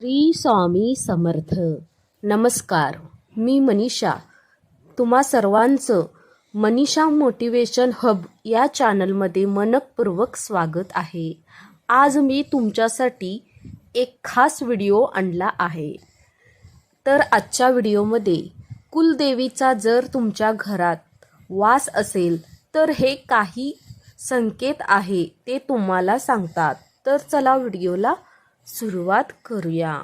श्री स्वामी समर्थ. नमस्कार मी मनीषा. तुम्हा सर्वांचं मनीषा मोटिवेशन हब या चॅनलमध्ये मनपूर्वक स्वागत आहे. आज मी तुमच्यासाठी एक खास व्हिडिओ आणला आहे. तर आजच्या व्हिडिओमध्ये कुलदेवीचा जर तुमच्या घरात वास असेल तर हे काही संकेत आहे ते तुम्हाला सांगतात. तर चला व्हिडिओला सुरुवात करूया.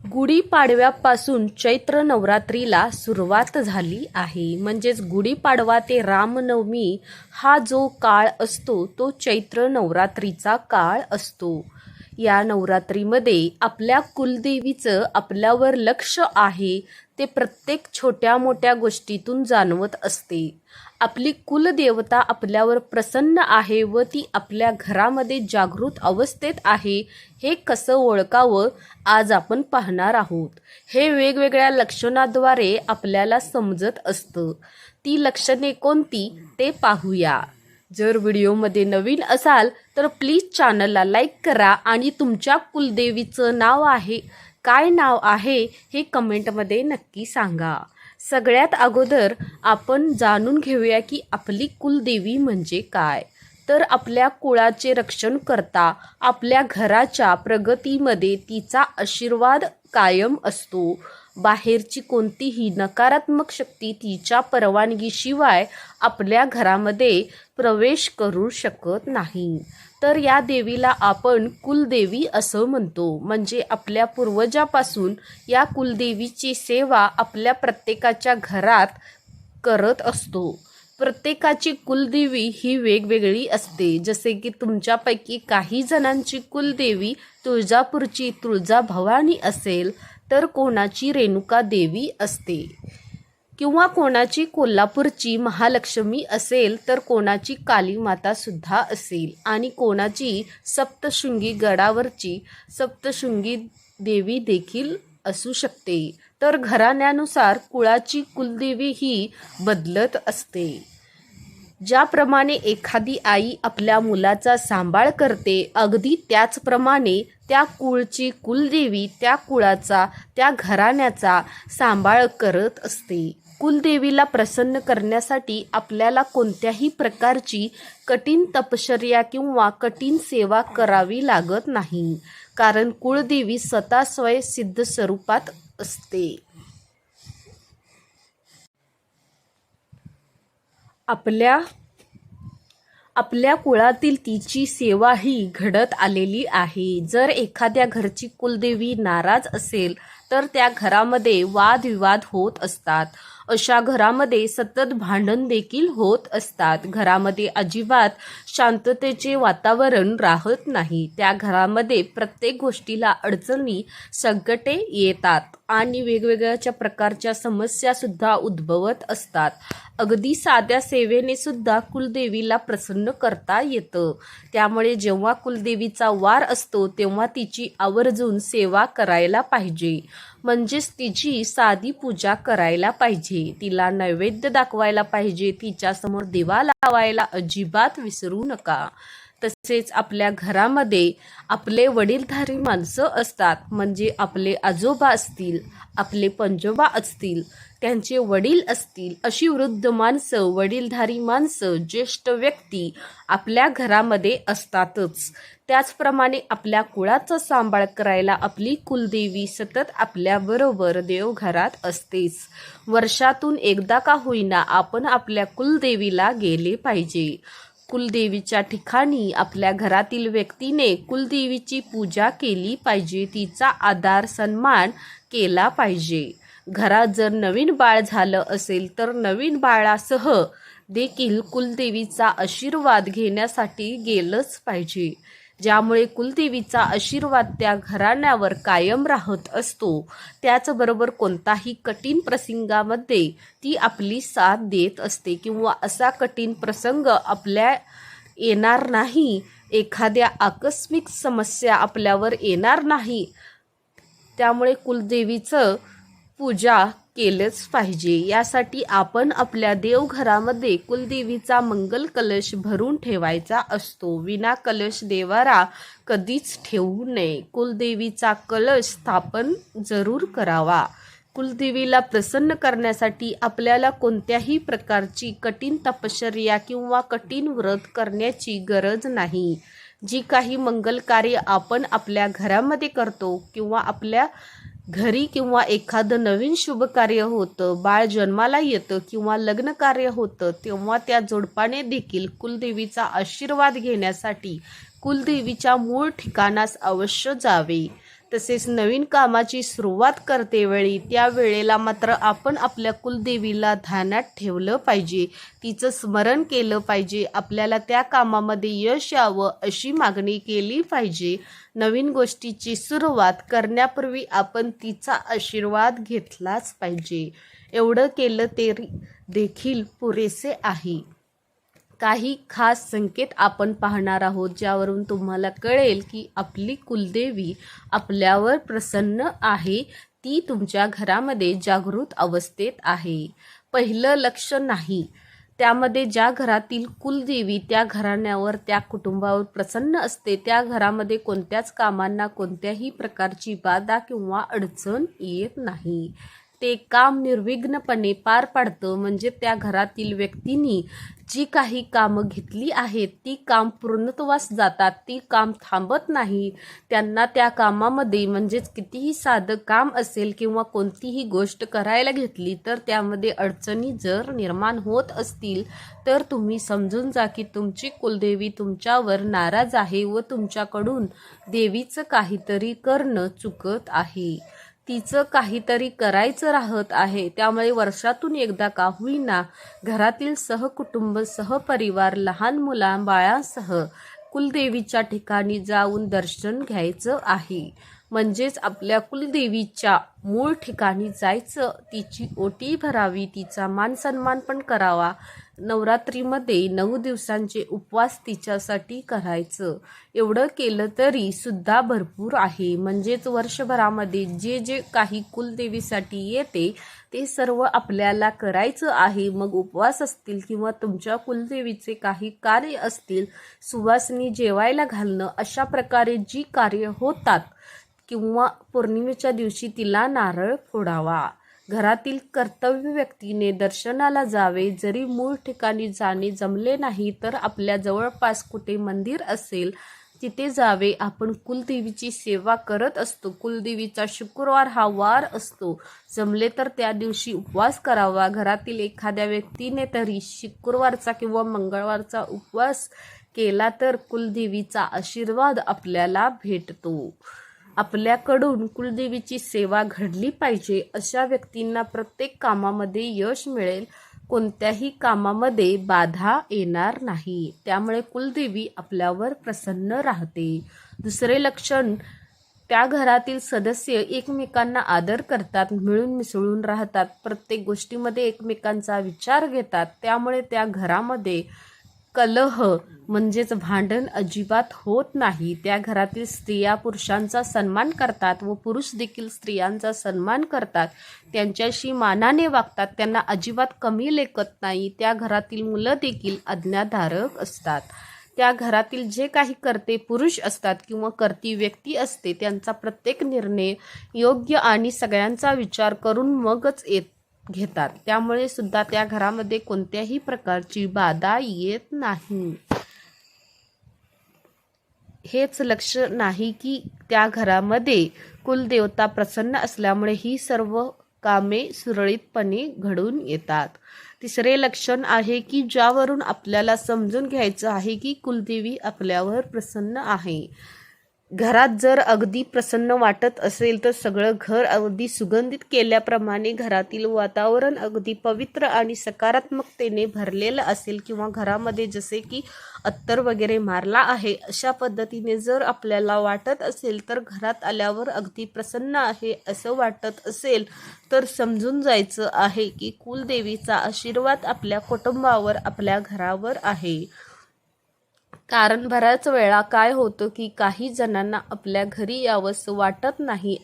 गुढीपाडव्यापासून चैत्र नवरात्रीला सुरुवात झाली आहे. म्हणजेच गुढीपाडवा ते रामनवमी हा जो काळ असतो तो चैत्र नवरात्रीचा काळ असतो. या नवरात्रीमध्ये आपल्या कुलदेवीचं आपल्यावर लक्ष आहे. ते प्रत्येक छोट्या मोठ्या गोष्टीतून जाणवत असते. आपली कुलदेवता आपल्यावर प्रसन्न आहे व ती आपल्या घरामध्ये जागृत अवस्थेत आहे हे कसं ओळखावं आज आपण पाहणार आहोत. हे वेगवेगळ्या लक्षणाद्वारे आपल्याला समजत असतं. ती लक्षणे कोणती ते पाहूया. जर व्हिडिओमध्ये नवीन असाल तर प्लीज चॅनलला लाईक करा आणि तुमच्या कुलदेवीचं नाव आहे काय नाव आहे हे कमेंटमध्ये नक्की सांगा. सगळ्यात अगोदर आपण जाणून घेऊया की आपली कुलदेवी म्हणजे काय. तर आपल्या कुळाचे रक्षण करता आपल्या घराच्या प्रगतीमध्ये तिचा आशीर्वाद कायम असतो. बाहेरची कोणतीही नकारात्मक शक्ती तिच्या परवानगीशिवाय आपल्या घरामध्ये प्रवेश करू शकत नाही. तर या देवीला आपण कुलदेवी असं म्हणतो. म्हणजे आपल्या पूर्वजापासून या कुलदेवीची सेवा आपल्या प्रत्येकाच्या घरात करत असतो. प्रत्येकाची कुलदेवी ही वेगवेगळी असते. जसे की तुमच्यापैकी काही जणांची कुलदेवी तुळजापूरची तुळजाभवानी असेल तर कोणाची रेणुका देवी असते? किंवा कोणाची कोल्हापूरची महालक्ष्मी असेल तर कोणाची कालीमाता सुद्धा असेल. आणि कोणाची सप्तशृंगी गडावरची सप्तशृंगी देवी देखील असू शकते. तर घराण्यानुसार कुळाची कुलदेवी ही बदलत असते. ज्याप्रमाणे एखादी आई आपल्या मुलाचा सांभाळ करते अगदी त्याचप्रमाणे त्या कुळची कुलदेवी त्या कुळाचा त्या घराण्याचा सांभाळ करत असते. कुलदेवीला प्रसन्न करण्यासाठी आपल्याला कोणत्याही प्रकारची कठीण तपश्चर्या किंवा कठीण सेवा करावी लागत नाही कारण कुळदेवी स्वतः स्वयं सिद्ध स्वरूपात असते. आपल्या आपल्या कुळातील तिची सेवा ही घडत आलेली आहे. जर एखाद्या घरची कुलदेवी नाराज असेल तर त्या घरामध्ये वादविवाद होत असतात. अशा घरामध्ये सतत भांडण देखील होत असतात. घरामध्ये अजिबात शांततेचे वातावरण राहत नाही. त्या घरामध्ये प्रत्येक गोष्टीला अडचणी संकटे येतात आणि वेगवेगळ्या प्रकारच्या समस्या सुद्धा उद्भवत असतात. अगदी साध्या सेवेने सुद्धा कुलदेवीला प्रसन्न करता येतं. त्यामुळे जेव्हा कुलदेवीचा वार असतो तेव्हा तिची आवर्जून सेवा करायला पाहिजे. म्हणजेच तिची साधी पूजा करायला पाहिजे. तिला नैवेद्य दाखवायला पाहिजे. तिच्यासमोर दिवा लावायला अजिबात विसरू नका. तसेच आपल्या घरामध्ये आपले वडीलधारी माणसं असतात. म्हणजे आपले आजोबा असतील आपले पंजोबा असतील त्यांचे वडील असतील अशी वृद्ध माणसं वडीलधारी माणसं ज्येष्ठ व्यक्ती आपल्या घरामध्ये असतातच. त्याचप्रमाणे आपल्या कुळाचा सांभाळ करायला आपली कुलदेवी सतत आपल्याबरोबर देवघरात असतेच. वर्षातून एकदा का होईना आपण आपल्या कुलदेवीला गेले पाहिजे. कुलदेवीच्या ठिकाणी आपल्या घरातील व्यक्तीने कुलदेवीची पूजा केली पाहिजे. तिचा आधार सन्मान केला पाहिजे. घरात जर नवीन बाळ झालं असेल तर नवीन बाळासह देखील कुलदेवीचा आशीर्वाद घेण्यासाठी गेलंच पाहिजे. ज्यामुळे कुलदेवीचा आशीर्वाद त्या घराण्यावर कायम राहत असतो. त्याचबरोबर कोणताही कठीण प्रसंगामध्ये ती आपली साथ देत असते किंवा असा कठीण प्रसंग आपल्या येणार नाही. एखाद्या आकस्मिक समस्या आपल्यावर येणार नाही. त्यामुळे कुलदेवीचं पूजा केलंच पाहिजे. यासाठी आपण आपल्या देवघरामध्ये कुलदेवीचा मंगल कलश भरून ठेवायचा असतो. विना कलश देवारा कधीच ठेवू नये. कुलदेवीचा कलश स्थापन जरूर करावा. कुलदेवीला प्रसन्न करण्यासाठी आपल्याला कोणत्याही प्रकारची कठीण तपश्चर्या किंवा कठीण व्रत करण्याची गरज नाही. जी काही मंगल कार्य आपण आपल्या घरामध्ये करतो किंवा आपल्या घरी किंवा एखादं नवीन शुभ कार्य होतं बाळ जन्माला येतं किंवा लग्न कार्य होतं तेव्हा त्या जोडपाने देखील कुलदेवीचा आशीर्वाद घेण्यासाठी कुलदेवीच्या मूळ ठिकाणास अवश्य जावे. तसेच नवीन कामाची सुरुवात करते वेळी त्या वेळेला मात्र आपण आपल्या कुलदेवीला ध्यानात ठेवलं पाहिजे. तिचं स्मरण केलं पाहिजे. आपल्याला त्या कामामध्ये यश यावं अशी मागणी केली पाहिजे. नवीन गोष्टीची सुरुवात करण्यापूर्वी आपण तिचा आशीर्वाद घेतलाच पाहिजे. एवढं केलं तरी देखील पुरेसे आहे. काही खास संकेत आपण पाहणार आहोत ज्यावरून तुम्हाला कळेल की आपली कुलदेवी आपल्यावर प्रसन्न आहे ती तुमच्या घरामध्ये जागृत अवस्थेत आहे. पहिलं लक्ष नाही. त्यामध्ये ज्या घरातील कुलदेवी त्या घराण्यावर त्या कुटुंबावर प्रसन्न असते त्या घरामध्ये कोणत्याच कामांना कोणत्याही प्रकारची बाधा किंवा अडचण येत नाही. ते काम निर्विघ्नपणे पार पाडतं. म्हणजे त्या घरातील व्यक्तींनी जी काही कामं घेतली आहेत ती काम पूर्णत्वास जातात. ती काम थांबत नाही. त्यांना त्या कामामध्ये म्हणजेच कितीही साधं काम असेल किंवा कोणतीही गोष्ट करायला घेतली तर त्यामध्ये अडचणी जर निर्माण होत असतील तर तुम्ही समजून जा की तुमची कुलदेवी तुमच्यावर नाराज आहे व तुमच्याकडून देवीचं काहीतरी करणं चुकत आहे. तिचं काहीतरी करायचं राहत आहे. त्यामुळे वर्षातून एकदा का होईना घरातील सहकुटुंब सहपरिवार लहान मुला बाळांसह कुलदेवीच्या ठिकाणी जाऊन दर्शन घ्यायचं आहे. म्हणजेच आपल्या कुलदेवीच्या मूळ ठिकाणी जायचं तिची ओटी भरावी तिचा मान सन्मान पण करावा नवरात्रीमध्ये नऊ दिवसांचे उपवास तिच्यासाठी करायचं. एवढं केलं तरी सुद्धा भरपूर आहे. म्हणजेच वर्षभरामध्ये जे जे काही कुलदेवीसाठी येते ते सर्व आपल्याला करायचं आहे. मग उपवास असतील किंवा तुमच्या कुलदेवीचे काही कार्य असतील सुवासनी जेवायला घालणं अशा प्रकारे जी कार्य होतात किंवा पौर्णिमेच्या दिवशी तिला नारळ फोडावा. घरातील कर्तव्य व्यक्तीने दर्शनाला जावे जरी मूळ ठिकाणी जाणे जमले नाही तर आपल्या जवळपास कुठे मंदिर असेल तिथे जावे. आपण कुलदेवीची सेवा करत असतो. कुलदेवीचा शुक्रवार हा वार असतो. जमले तर त्या दिवशी उपवास करावा. घरातील एखाद्या व्यक्तीने तरी शुक्रवारचा किंवा मंगळवारचा उपवास केला तर कुलदेवीचा आशीर्वाद आपल्याला भेटतो. आपल्याकडून कुलदेवीची सेवा घडली पाहिजे अशा व्यक्तींना प्रत्येक कामामध्ये यश मिळेल. कोणत्याही कामामध्ये बाधा येणार नाही. त्यामुळे कुलदेवी आपल्यावर प्रसन्न राहते. दुसरे लक्षण त्या घरातील सदस्य एकमेकांना आदर करतात मिळून मिसळून राहतात. प्रत्येक गोष्टीमध्ये एकमेकांचा विचार घेतात. त्यामुळे त्या घरामध्ये कलह म्हणजेच भांडण अजिबात होत नाही. त्या घरातील स्त्रिया पुरुषांचा सन्मान करतात व पुरुष देखील स्त्रियांचा सन्मान करतात. त्यांच्याशी मानाने वागतात. त्यांना अजिबात कमी लेखत नाही. त्या घरातील मुलं देखील आज्ञाधारक असतात. त्या घरातील जे काही करते पुरुष असतात किंवा करती व्यक्ती असते त्यांचा प्रत्येक निर्णय योग्य आणि सगळ्यांचा विचार करून मगच येत घेतात. त्यामुळे सुद्धा त्या घरामध्ये कोणत्याही प्रकारची बाधा येत नाही. हेच लक्ष नाही की त्या घरामध्ये कुलदेवता प्रसन्न असल्यामुळे ही सर्व कामे सुरळीतपणे घडून येतात. तिसरे लक्षण आहे की ज्यावरून आपल्याला समजून घ्यायचं आहे की कुलदेवी आपल्यावर प्रसन्न आहे. घरात जर अगदी प्रसन्न वाटत असेल तर सगळं घर अगदी सुगंधित केल्याप्रमाणे घरातील वातावरण अगदी पवित्र आणि सकारात्मकतेने भरलेलं असेल किंवा घरामध्ये जसे की अत्तर वगैरे मारला आहे अशा पद्धतीने जर आपल्याला वाटत असेल तर घरात आल्यावर अगदी प्रसन्न आहे असं वाटत असेल तर समजून जायचं आहे की कुलदेवीचा आशीर्वाद आपल्या कुटुंबावर आपल्या घरावर आहे. कारण बऱ्याच वेळा काय होतं की काही जणांना आपल्या घरी यावंसं वाटत नाही.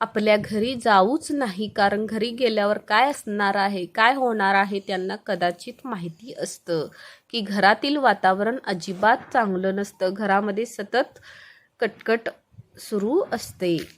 आपल्या घरी जाऊच नाही. कारण घरी गेल्यावर काय असणार आहे? काय होणार आहे? त्यांना कदाचित माहिती असतं. की घरातील वातावरण अजिबात चांगलं नसतं. घरामध्ये सतत कटकट सुरू असते.